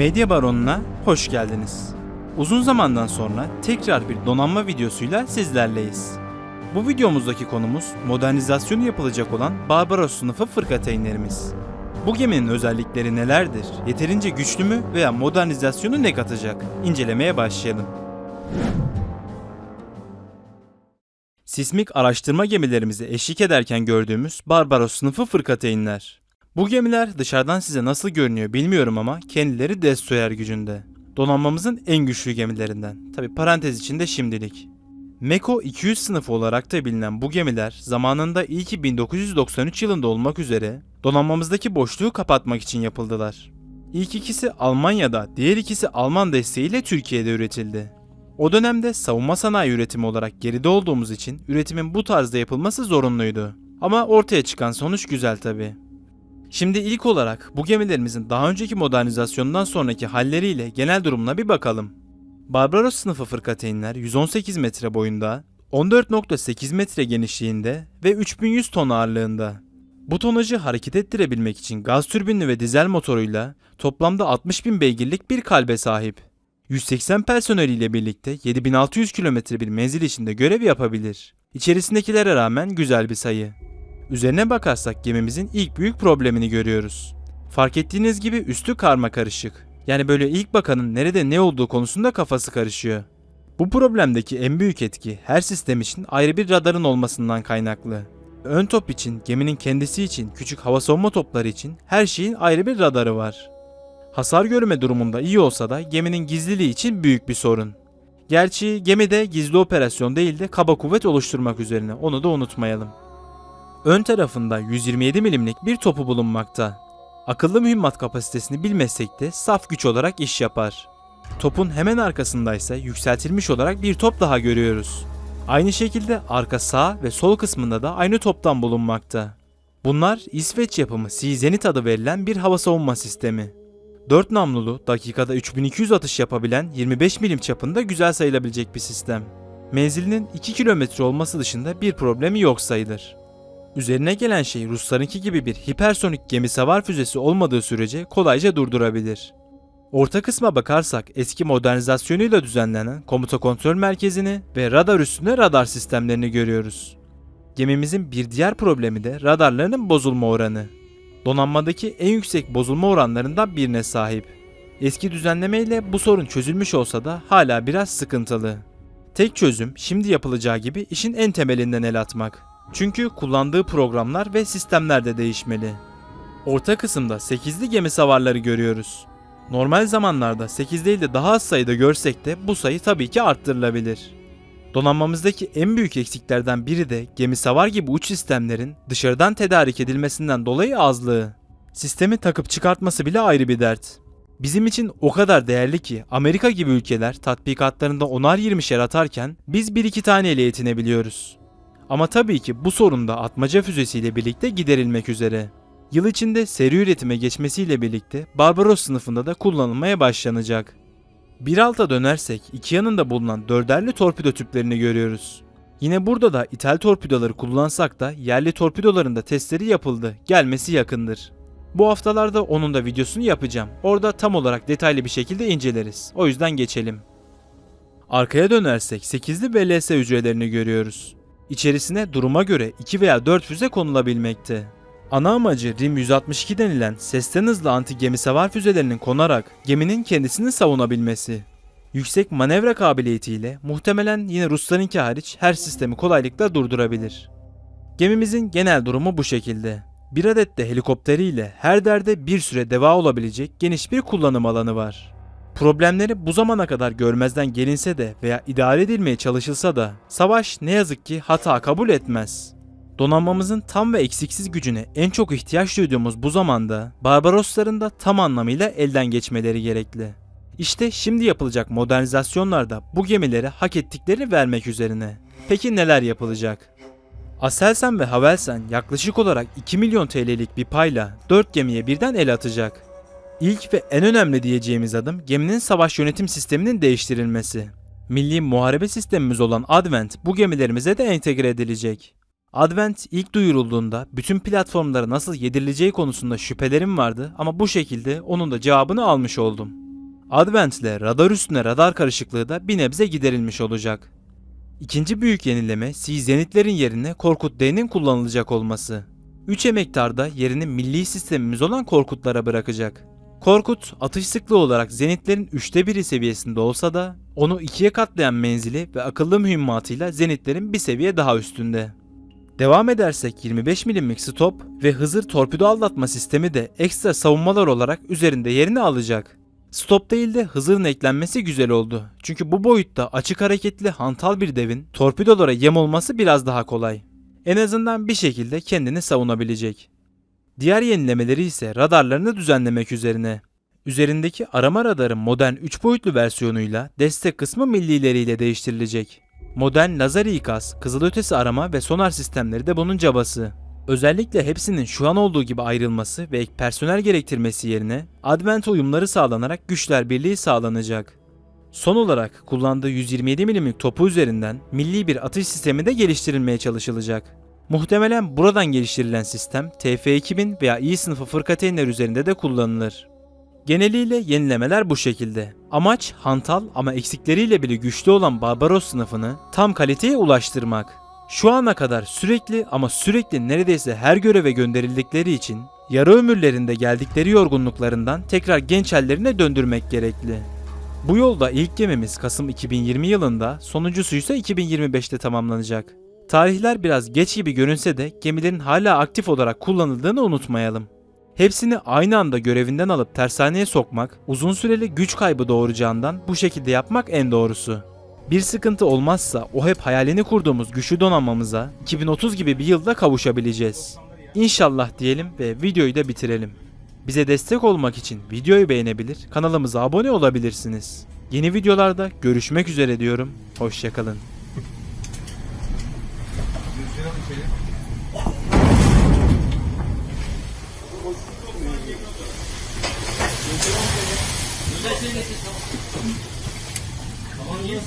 Medya Baronu'na hoş geldiniz. Uzun zamandan sonra tekrar bir donanma videosuyla sizlerleyiz. Bu videomuzdaki konumuz modernizasyonu yapılacak olan Barbaros sınıfı fırkateynlerimiz. Bu geminin özellikleri nelerdir? Yeterince güçlü mü veya modernizasyonu ne katacak? İncelemeye başlayalım. Sismik araştırma gemilerimizi eşlik ederken gördüğümüz Barbaros sınıfı fırkateynler. Bu gemiler dışarıdan size nasıl görünüyor bilmiyorum ama kendileri destroyer gücünde. Donanmamızın en güçlü gemilerinden. Tabi parantez içinde şimdilik. Meko 200 sınıfı olarak da bilinen bu gemiler zamanında ilki 1993 yılında olmak üzere donanmamızdaki boşluğu kapatmak için yapıldılar. İlk ikisi Almanya'da, diğer ikisi Alman desteğiyle Türkiye'de üretildi. O dönemde savunma sanayi üretimi olarak geride olduğumuz için üretimin bu tarzda yapılması zorunluydu. Ama ortaya çıkan sonuç güzel tabi. Şimdi ilk olarak bu gemilerimizin daha önceki modernizasyondan sonraki halleriyle genel durumuna bir bakalım. Barbaros sınıfı fırkateynler 118 metre boyunda, 14.8 metre genişliğinde ve 3100 ton ağırlığında. Bu tonajı hareket ettirebilmek için gaz türbinli ve dizel motoruyla toplamda 60 bin beygirlik bir kalbe sahip. 180 personeliyle birlikte 7600 kilometre bir menzil içinde görev yapabilir. İçerisindekilere rağmen güzel bir sayı. Üzerine bakarsak gemimizin ilk büyük problemini görüyoruz. Fark ettiğiniz gibi üstü karma karışık. Yani böyle ilk bakanın nerede ne olduğu konusunda kafası karışıyor. Bu problemdeki en büyük etki her sistem için ayrı bir radarın olmasından kaynaklı. Ön top için, geminin kendisi için, küçük hava savunma topları için her şeyin ayrı bir radarı var. Hasar görme durumunda iyi olsa da geminin gizliliği için büyük bir sorun. Gerçi gemide gizli operasyon değil de kaba kuvvet oluşturmak üzerine onu da unutmayalım. Ön tarafında 127 milimlik bir topu bulunmakta. Akıllı mühimmat kapasitesini bilmezsek de saf güç olarak iş yapar. Topun hemen arkasındaysa yükseltilmiş olarak bir top daha görüyoruz. Aynı şekilde arka sağ ve sol kısmında da aynı toptan bulunmakta. Bunlar İsveç yapımı Sea Zenit adı verilen bir hava savunma sistemi. 4 namlulu dakikada 3200 atış yapabilen 25 milim çapında güzel sayılabilecek bir sistem. Menzilinin 2 kilometre olması dışında bir problemi yok sayılır. Üzerine gelen şey Ruslarınki gibi bir hipersonik gemi savar füzesi olmadığı sürece kolayca durdurabilir. Orta kısma bakarsak eski modernizasyonuyla düzenlenen komuta kontrol merkezini ve radar üstünde radar sistemlerini görüyoruz. Gemimizin bir diğer problemi de radarlarının bozulma oranı. Donanmadaki en yüksek bozulma oranlarından birine sahip. Eski düzenlemeyle bu sorun çözülmüş olsa da hala biraz sıkıntılı. Tek çözüm şimdi yapılacağı gibi işin en temelinden el atmak. Çünkü kullandığı programlar ve sistemler de değişmeli. Orta kısımda 8'li gemi savarları görüyoruz. Normal zamanlarda 8 değil de daha az sayıda görsek de bu sayı tabii ki arttırılabilir. Donanmamızdaki en büyük eksiklerden biri de gemi savar gibi uç sistemlerin dışarıdan tedarik edilmesinden dolayı azlığı. Sistemi takıp çıkartması bile ayrı bir dert. Bizim için o kadar değerli ki Amerika gibi ülkeler tatbikatlarında onar 20'şer atarken biz 1-2 taneyle yetinebiliyoruz. Ama tabii ki bu sorun da atmaca füzesiyle birlikte giderilmek üzere. Yıl içinde seri üretime geçmesiyle birlikte Barbaros sınıfında da kullanılmaya başlanacak. Bir alta dönersek iki yanında bulunan dörderli torpido tüplerini görüyoruz. Yine burada da ithal torpidoları kullansak da yerli torpidoların da testleri yapıldı. Gelmesi yakındır. Bu haftalarda onun da videosunu yapacağım. Orada tam olarak detaylı bir şekilde inceleriz. O yüzden geçelim. Arkaya dönersek 8'li VLS hücrelerini görüyoruz. İçerisine duruma göre 2 veya 4 füze konulabilmekte. Ana amacı RIM 162 denilen sesten hızlı anti gemi savar füzelerinin konarak geminin kendisini savunabilmesi. Yüksek manevra kabiliyetiyle muhtemelen yine Ruslarınki hariç her sistemi kolaylıkla durdurabilir. Gemimizin genel durumu bu şekilde. Bir adet de helikopteriyle her derde bir süre deva olabilecek geniş bir kullanım alanı var. Problemleri bu zamana kadar görmezden gelinse de veya idare edilmeye çalışılsa da savaş ne yazık ki hata kabul etmez. Donanmamızın tam ve eksiksiz gücüne en çok ihtiyaç duyduğumuz bu zamanda Barbarosların da tam anlamıyla elden geçmeleri gerekli. İşte şimdi yapılacak modernizasyonlarda bu gemilere hak ettiklerini vermek üzerine. Peki neler yapılacak? Aselsan ve Havelsan yaklaşık olarak 2 milyon TL'lik bir payla 4 gemiye birden el atacak. İlk ve en önemli diyeceğimiz adım geminin savaş yönetim sisteminin değiştirilmesi. Milli muharebe sistemimiz olan Advent bu gemilerimize de entegre edilecek. Advent ilk duyurulduğunda bütün platformlara nasıl yedirileceği konusunda şüphelerim vardı ama bu şekilde onun da cevabını almış oldum. Advent ile radar üstüne radar karışıklığı da bir nebze giderilmiş olacak. İkinci büyük yenileme C Zenitlerin yerine Korkut D'nin kullanılacak olması. 3 emektar da yerini milli sistemimiz olan Korkutlara bırakacak. Korkut atış sıklığı olarak Zenitlerin 3'te 1'i seviyesinde olsa da onu ikiye katlayan menzili ve akıllı mühimmatıyla Zenitlerin bir seviye daha üstünde. Devam edersek 25 milimlik stop ve Hızır torpido aldatma sistemi de ekstra savunmalar olarak üzerinde yerini alacak. Stop değil de Hızır'ın eklenmesi güzel oldu. Çünkü bu boyutta açık hareketli hantal bir devin torpidolara yem olması biraz daha kolay. En azından bir şekilde kendini savunabilecek. Diğer yenilemeleri ise radarlarını düzenlemek üzerine. Üzerindeki arama radarı modern 3 boyutlu versiyonuyla destek kısmı millileriyle değiştirilecek. Modern lazer ikaz, kızılötesi arama ve sonar sistemleri de bunun cabası. Özellikle hepsinin şu an olduğu gibi ayrılması ve ek personel gerektirmesi yerine Advent uyumları sağlanarak güçler birliği sağlanacak. Son olarak kullandığı 127 mm topu üzerinden milli bir atış sistemi de geliştirilmeye çalışılacak. Muhtemelen buradan geliştirilen sistem TF2000 veya İ sınıfı fırkateynler üzerinde de kullanılır. Geneliyle yenilemeler bu şekilde. Amaç hantal ama eksikleriyle bile güçlü olan Barbaros sınıfını tam kaliteye ulaştırmak. Şu ana kadar sürekli ama sürekli neredeyse her göreve gönderildikleri için yarı ömürlerinde geldikleri yorgunluklarından tekrar genç hallerine döndürmek gerekli. Bu yolda ilk gemimiz Kasım 2020 yılında, sonuncusu ise 2025'te tamamlanacak. Tarihler biraz geç gibi görünse de gemilerin hala aktif olarak kullanıldığını unutmayalım. Hepsini aynı anda görevinden alıp tersaneye sokmak uzun süreli güç kaybı doğuracağından bu şekilde yapmak en doğrusu. Bir sıkıntı olmazsa o hep hayalini kurduğumuz güçlü donanmamıza 2030 gibi bir yılda kavuşabileceğiz. İnşallah diyelim ve videoyu da bitirelim. Bize destek olmak için videoyu beğenebilir, kanalımıza abone olabilirsiniz. Yeni videolarda görüşmek üzere diyorum. Hoşçakalın. 你觉得谁哇我你在这个是什么你是